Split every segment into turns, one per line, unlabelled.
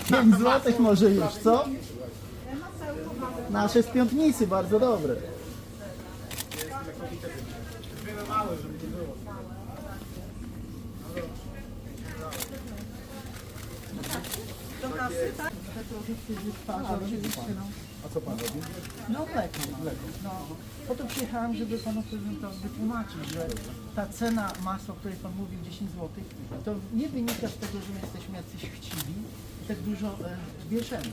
5 złotych może już, co? Nasze z piątnicy, bardzo dobre.
A co pan robi?
No mleko. No, po to przyjechałem, żeby panu prezydentowi wytłumaczyć, że ta cena masła, o której pan mówił 10 zł, to nie wynika z tego, że my jesteśmy jacyś chciwi tak dużo e, bierzemy.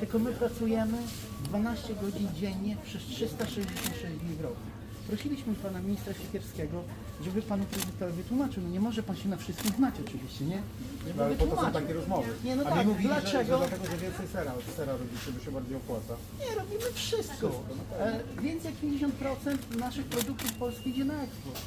Tylko my pracujemy 12 godzin dziennie przez 366 dni w roku. Prosiliśmy pana ministra Siekierskiego, żeby panu prezydentowi wytłumaczył. No nie może pan się na wszystkim znać oczywiście, nie? Żeby
No, ale po to są takie rozmowy.
Nie, no
A
tak,
mi mówili,
dlaczego?
Że, że dlatego, że więcej sera, sera robicie, by się bardziej opłaca.
Nie, robimy wszystko. E, więcej jak 50% naszych produktów polskich idzie na eksport.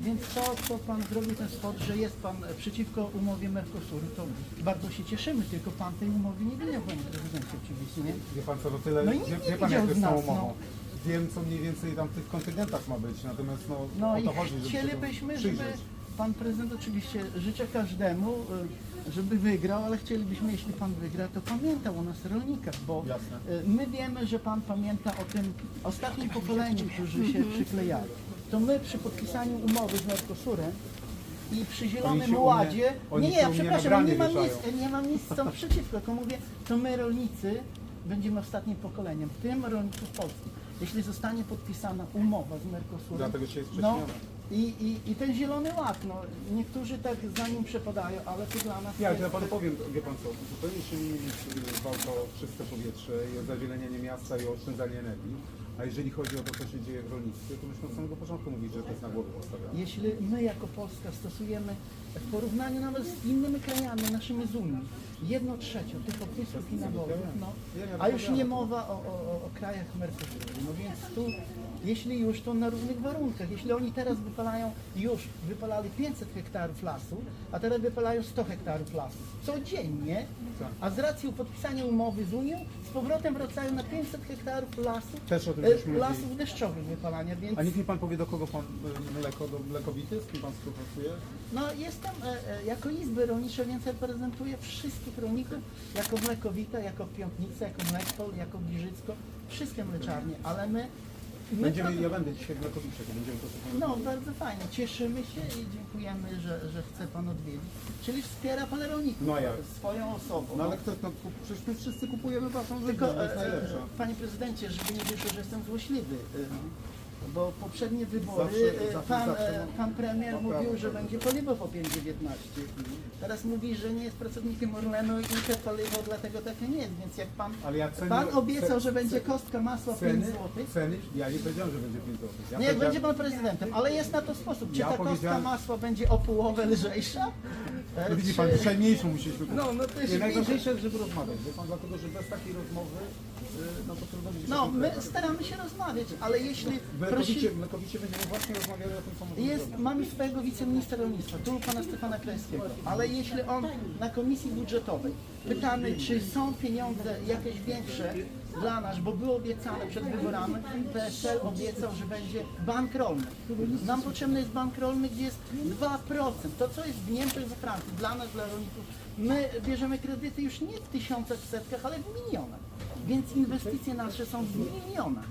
Więc to, co Pan zrobił ten spot, że jest Pan przeciwko umowie Mercosuru, to bardzo się cieszymy, tylko Pan tej umowy nie widział, Panie Prezydencie, oczywiście, nie?
Wie pan co, no tyle,
No i
wie, wie
nie
pan jak to
widział
z tą
nas,
umową. Wiem co mniej więcej tam w tych kontyngentach ma być, natomiast no,
No
o
i
to chodzi, żeby się
chcielibyśmy, żeby
przyjrzeć.
Pan Prezydent oczywiście życzę każdemu, e, żeby wygrał, ale chcielibyśmy, jeśli Pan wygra, to pamiętał o nas rolnikach, bo
Jasne.
e, my wiemy, że Pan pamięta o tym ostatnim pokoleniu, którzy się przyklejają. To my przy podpisaniu umowy z Mercosurem i przy Zielonym
się u mnie-
Ładzie,
oni
nie, ja
u mnie na
przepraszam,
bramie
nie mam, nic,
wieszają.
nie mam nic co przeciwko, tylko mówię, to my rolnicy będziemy ostatnim pokoleniem, w tym rolników polskich. Jeśli zostanie podpisana umowa z Mercosurem,
Dlatego się
no,
sprzeciwiamy.
i, i, I ten zielony ład, no, niektórzy tak za nim przepadają, ale to dla nas
Ja,
jest...
ja panu powiem, wie pan co, zupełnie się nie mieli walka o czyste powietrze i o zazielenianie miasta i o oszczędzanie energii. A jeżeli chodzi o to, co się dzieje w rolnictwie, to myśmy od samego początku mówili, że to jest na głowę postawione.
Jeśli my jako Polska stosujemy w porównaniu nawet z innymi krajami naszymi z Unii, jedno trzecie tych i nawozów, no, a już nie mowa o, o- o krajach Mercosuru, no więc tu, jeśli już, to na równych warunkach. Jeśli oni teraz wypalają, już wypalali 500 hektarów lasu, a teraz wypalają 100 hektarów lasu codziennie, a z racji podpisania umowy z Unią, z powrotem wracają na 500 hektarów lasu,
Też o tym
e,
mówili.
lasów deszczowych wypalania, więc...
A niech mi pan powie, do kogo pan y, mleko, do mlekowity, z kim pan współpracuje?
No jestem e, e, jako Izby Rolnicze, więc reprezentuję wszystkich rolników jako Mlekowita, jako Piątnica, jako Mlekpol, jako Giżycko, wszystkie mleczarnie, ale my
Będziemy, ja będę dzisiaj Mlekowicie, to będziemy to sobie
no bardzo fajnie, cieszymy się i dziękujemy, że, że chce Pan odwiedzić, czyli wspiera Pan rolników
No jak?
swoją osobą.
No ale kto, no, kup- przecież my wszyscy kupujemy waszą żywność,
Tylko,
to jest
e,
najlepsza.
e, Panie Prezydencie, żeby nie wyszło, że jestem złośliwy, e, bo poprzednie wybory
Zawsze-
e,
zawsze-
pan,
zawsze
e,
ma-
pan premier mówił,
prawo.
że będzie paliwo po 5,19. Teraz mówi, że nie jest pracownikiem Orlenu i te paliwo dlatego takie nie jest, więc jak pan,
Ale ja cenię-
pan obiecał,
ce-
że będzie kostka masła 5
Ceny,
zł.
ceny, ja nie powiedziałem, że będzie 5 zł. Ja
Nie, jak
powiedziałem-
będzie pan prezydentem, ale jest na to sposób. Czy
Ja
ta kostka
powiedziałem-
masła będzie o połowę lżejsza?
No widzi pan, dzisiaj mniejszą musieliśmy kupić.
No, no to
Nie, najważniejsze jest, żeby rozmawiać, wie pan, dlatego, że bez takiej rozmowy, y, no to trudno będzie
No, my staramy się rozmawiać, ale jeśli
W
prosi...
Mlekowicie, będziemy właśnie rozmawiali o tym, co możemy
Jest,
zrobić.
mamy swojego wiceministra rolnictwa, tu pana Stefana Krajskiego, ale jeśli on na komisji budżetowej pytany, czy są pieniądze jakieś większe dla nas, bo było obiecane przed wyborami, PSL obiecał, że będzie bank rolny. Nam potrzebny jest bank rolny, gdzie jest 2%. To, co jest w Niemczech, we Francji, dla nas, dla rolników, My bierzemy kredyty już nie w tysiącach, w setkach, ale w milionach. Więc inwestycje nasze są w milionach.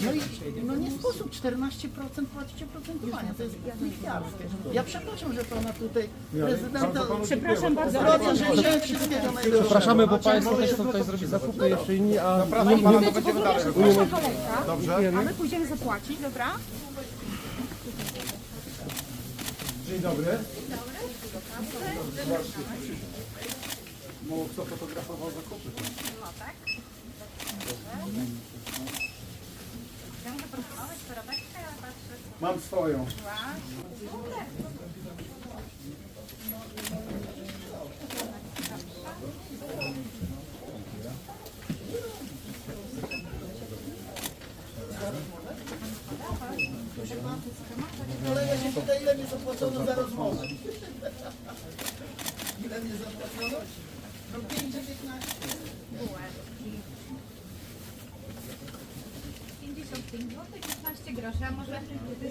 No i no nie sposób 14% płacić oprocentowania. To jest lichwiarskie. Ja przepraszam, że pana tutaj prezydenta...
Przepraszam bardzo.
Zdrowia życzę wszystkiego najlepszego.
Przepraszamy, bo Państwo też chcą tutaj zrobić zakupy jeszcze inni, a
Zapraszam pana, to będziemy dalej. Dobrze?
a my pójdziemy zapłacić, dobra?
Dzień dobry. Zobaczcie. Mało kto fotografował zakupy.
No tak. Ja ja.
Mam swoją.
Kolega się pyta, ile mi zapłacono za rozmowę. Ile mi zapłacono? No 5,19.
55 zł, 15 groszy, a może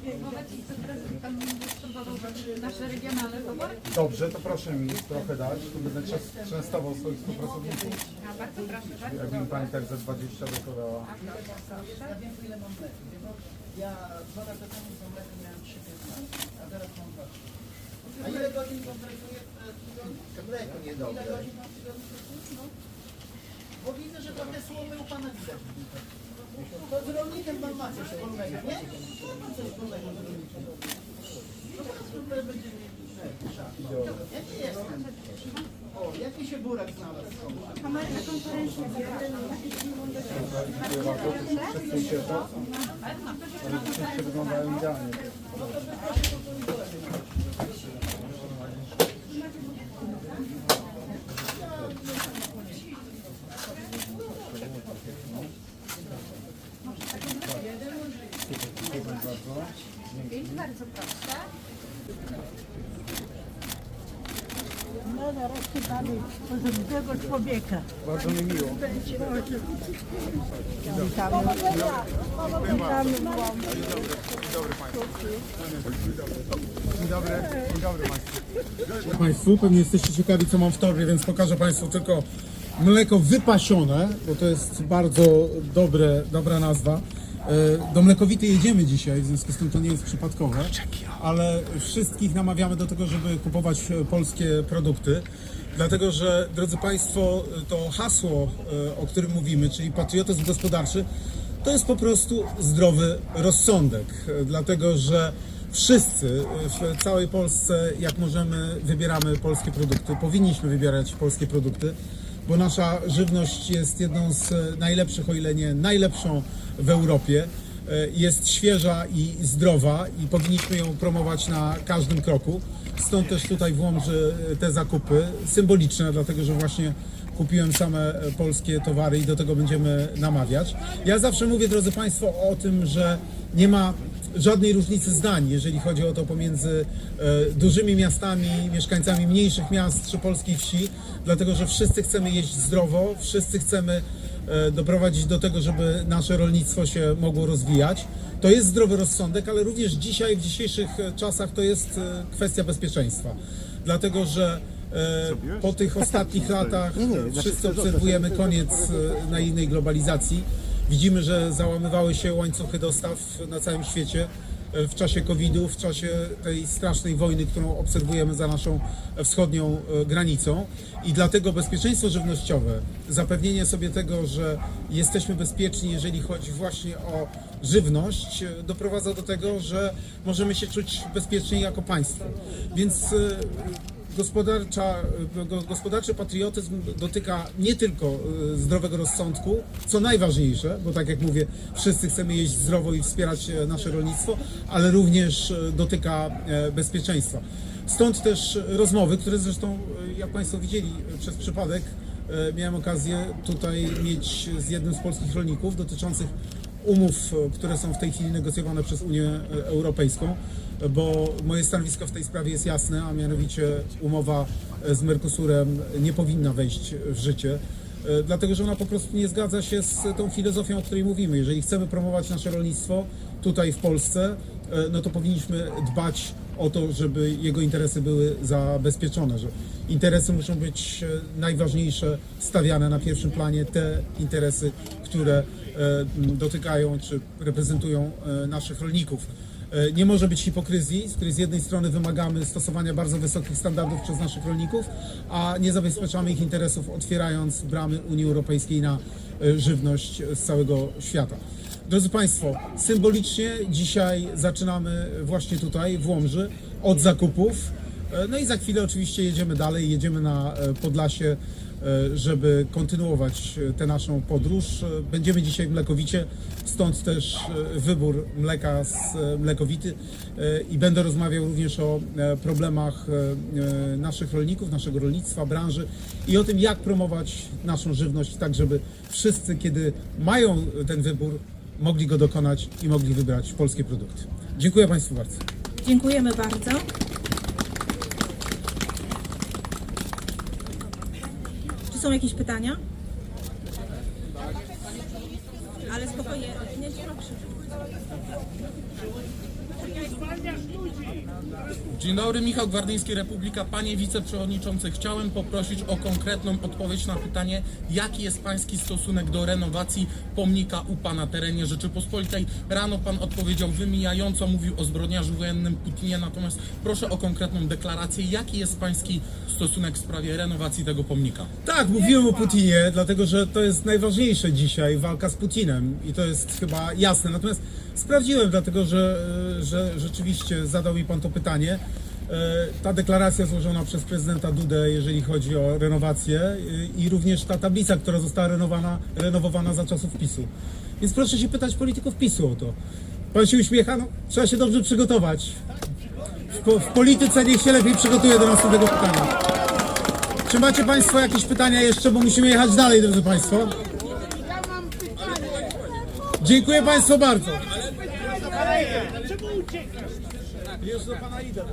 spróbować i co teraz pan spróbował nasze regionalne?
Dobrze, to proszę mi trochę dać. Tu będę czas- częstował swoich współpracowników.
A bardzo proszę, bardzo
Jakby mi pani tak za 20 dekorowała.
Ja wiem ile mam mleka. wie pan? Ja dwa lata temu za mleko miałem 3,15, a teraz mam 2. A ile godzin pan pracuje w e, tygodniu? Mleko niedobre. Ile godzin pan w tygodniu pracuje? No. Bo widzę, że trochę słomy u pana widać. To z rolnikiem pan ma coś wspólnego, nie? Coś wspólnego z rolnikiem. No tutaj będziemy mieli Jaki jestem? O, jaki się burak znalazł?
Kamerę konferencja.
Wszyscy się wyglądają idealnie.
Bardzo proszę.
No nareszcie mamy porządnego człowieka.
Bardzo mi miło.
Witamy. Witamy.
Dzień dobry. Dzień dobry Państwu.
Państwu. Pewnie jesteście ciekawi, co mam w torbie, więc pokażę Państwu tylko mleko wypasione, bo to jest bardzo dobre, dobra nazwa. E, Do mlekowity jedziemy dzisiaj, w związku z tym to nie jest przypadkowe, ale wszystkich namawiamy do tego, żeby kupować e, polskie produkty. Dlatego, że drodzy Państwo, to hasło, e, o którym mówimy, czyli patriotyzm gospodarczy, to jest po prostu zdrowy rozsądek, dlatego że wszyscy w całej Polsce, jak możemy, wybieramy polskie produkty, powinniśmy wybierać polskie produkty, bo nasza żywność jest jedną z najlepszych, o ile nie najlepszą w Europie. E, Jest świeża i zdrowa i powinniśmy ją promować na każdym kroku. Stąd też tutaj w Łomży te zakupy symboliczne, dlatego że właśnie kupiłem same e, polskie towary i do tego będziemy namawiać. Ja zawsze mówię, drodzy Państwo, o tym, że nie ma żadnej różnicy zdań, jeżeli chodzi o to pomiędzy e, dużymi miastami, mieszkańcami mniejszych miast czy polskiej wsi, dlatego że wszyscy chcemy jeść zdrowo, wszyscy chcemy e, doprowadzić do tego, żeby nasze rolnictwo się mogło rozwijać. To jest zdrowy rozsądek, ale również dzisiaj, w dzisiejszych e, czasach, to jest kwestia bezpieczeństwa. Dlatego, że po tych ostatnich latach wszyscy obserwujemy koniec e, naiwnej globalizacji. Widzimy, że załamywały się łańcuchy dostaw na całym świecie e, w czasie COVID-u, w czasie tej strasznej wojny, którą obserwujemy za naszą wschodnią e, granicą. I dlatego bezpieczeństwo żywnościowe, zapewnienie sobie tego, że jesteśmy bezpieczni, jeżeli chodzi właśnie o żywność, e, doprowadza do tego, że możemy się czuć bezpieczniej jako państwo. Więc gospodarcza, go- gospodarczy patriotyzm dotyka nie tylko e, zdrowego rozsądku, co najważniejsze, bo tak jak mówię, wszyscy chcemy jeść zdrowo i wspierać e, nasze rolnictwo, ale również e, dotyka e, bezpieczeństwa. Stąd też rozmowy, które zresztą, e, jak Państwo widzieli, e, przez przypadek e, miałem okazję tutaj mieć z jednym z polskich rolników dotyczących umów, e, które są w tej chwili negocjowane przez Unię e, Europejską, bo moje stanowisko w tej sprawie jest jasne, a mianowicie umowa e, z Mercosurem nie powinna wejść w życie, dlatego że ona po prostu nie zgadza się z tą filozofią, o której mówimy. Jeżeli chcemy promować nasze rolnictwo tutaj w Polsce, no to powinniśmy dbać o to, żeby jego interesy były zabezpieczone, że interesy muszą być e, najważniejsze, stawiane na pierwszym planie, te interesy, które e, dotykają czy reprezentują e, naszych rolników. Nie może być hipokryzji, z której z jednej strony wymagamy stosowania bardzo wysokich standardów przez naszych rolników, a nie zabezpieczamy ich interesów, otwierając bramy Unii Europejskiej na żywność z całego świata. Drodzy Państwo, symbolicznie dzisiaj zaczynamy właśnie tutaj w Łomży od zakupów. E, No i za chwilę oczywiście jedziemy dalej, jedziemy na e, Podlasie, żeby kontynuować e, tę naszą podróż. E, Będziemy dzisiaj w Mlekowicie, stąd też e, wybór mleka z e, Mlekowity E, i będę rozmawiał również o e, problemach e, e, naszych rolników, naszego rolnictwa, branży i o tym, jak promować naszą żywność tak, żeby wszyscy, kiedy mają ten wybór, mogli go dokonać i mogli wybrać polskie produkty. Dziękuję Państwu bardzo.
Dziękujemy bardzo. Są jakieś pytania? Ale spokojnie, nie.
Dzień dobry, Michał Gwardyński, Republika. Panie wiceprzewodniczący, chciałem poprosić o konkretną odpowiedź na pytanie, jaki jest pański stosunek do renowacji pomnika u pana terenie Rzeczypospolitej. Rano pan odpowiedział wymijająco, mówił o zbrodniarzu wojennym Putinie, natomiast proszę o konkretną deklarację, jaki jest pański stosunek w sprawie renowacji tego pomnika.
Tak, mówiłem o Putinie, dlatego że to jest najważniejsze dzisiaj, walka z Putinem i to jest chyba jasne. Natomiast sprawdziłem, dlatego że, że rzeczywiście zadał mi Pan to pytanie. E, Ta deklaracja złożona przez prezydenta Dudę, jeżeli chodzi o renowację e, i również ta tablica, która została renowana, renowowana za czasów PiSu. Więc proszę się pytać polityków PiSu o to. Pan się uśmiecha? No, trzeba się dobrze przygotować. W, w polityce niech się lepiej przygotuje do następnego pytania. Czy macie Państwo jakieś pytania jeszcze, bo musimy jechać dalej, drodzy Państwo? Dziękuję Państwu bardzo. Czemu uciekasz? Już do Pana idę.